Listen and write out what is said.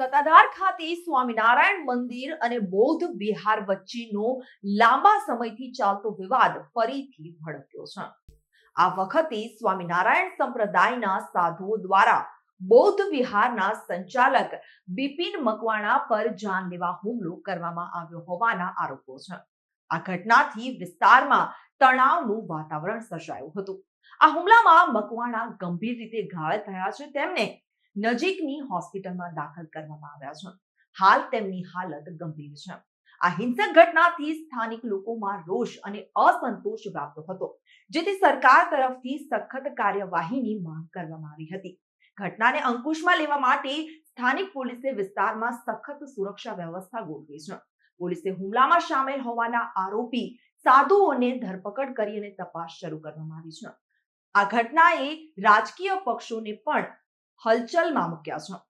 સત્તાધાર ખાતે સ્વામિનારાયણ મંદિર અને બૌદ્ધ વિહાર વચ્ચેનો લાંબા સમયથી ચાલતો વિવાદ ફરીથી ભડક્યો છે. આ વખતે સ્વામિનારાયણ સંપ્રદાયના સાધુઓ દ્વારા બૌદ્ધ વિહારના સંચાલક બિપિન મકવાણા પર જાનલેવા હુમલો કરવામાં આવ્યો હોવાના આરોપો છે. આ ઘટનાથી વિસ્તારમાં તણાવનું વાતાવરણ સર્જાયું હતું. આ હુમલામાં મકવાણા ગંભીર રીતે ઘાયલ થયા છે. તેમને નજીકની હોસ્પિટલમાં દાખલ કરવામાં આવ્યા છે. હાલ તેમની હાલત ગંભીર છે. આ હિંસક ઘટનાથી સ્થાનિક લોકોમાં રોષ અને અસંતોષ વ્યાપ્તો હતો, જેથી સરકાર તરફથી સખત કાર્યવાહીની માંગ કરવામાં આવી હતી. ઘટનાને અંકુશમાં લેવા માટે સ્થાનિક પોલીસે વિસ્તારમાં સખત સુરક્ષા વ્યવસ્થા ગોઠવી છે. પોલીસે હુમલામાં સામેલ હોવાના આરોપી સાધુઓને ધરપકડ કરી અને તપાસ શરૂ કરવામાં આવી છે. આ ઘટનાએ રાજકીય પક્ષોને પણ હલચલમાં મૂક્યા છે.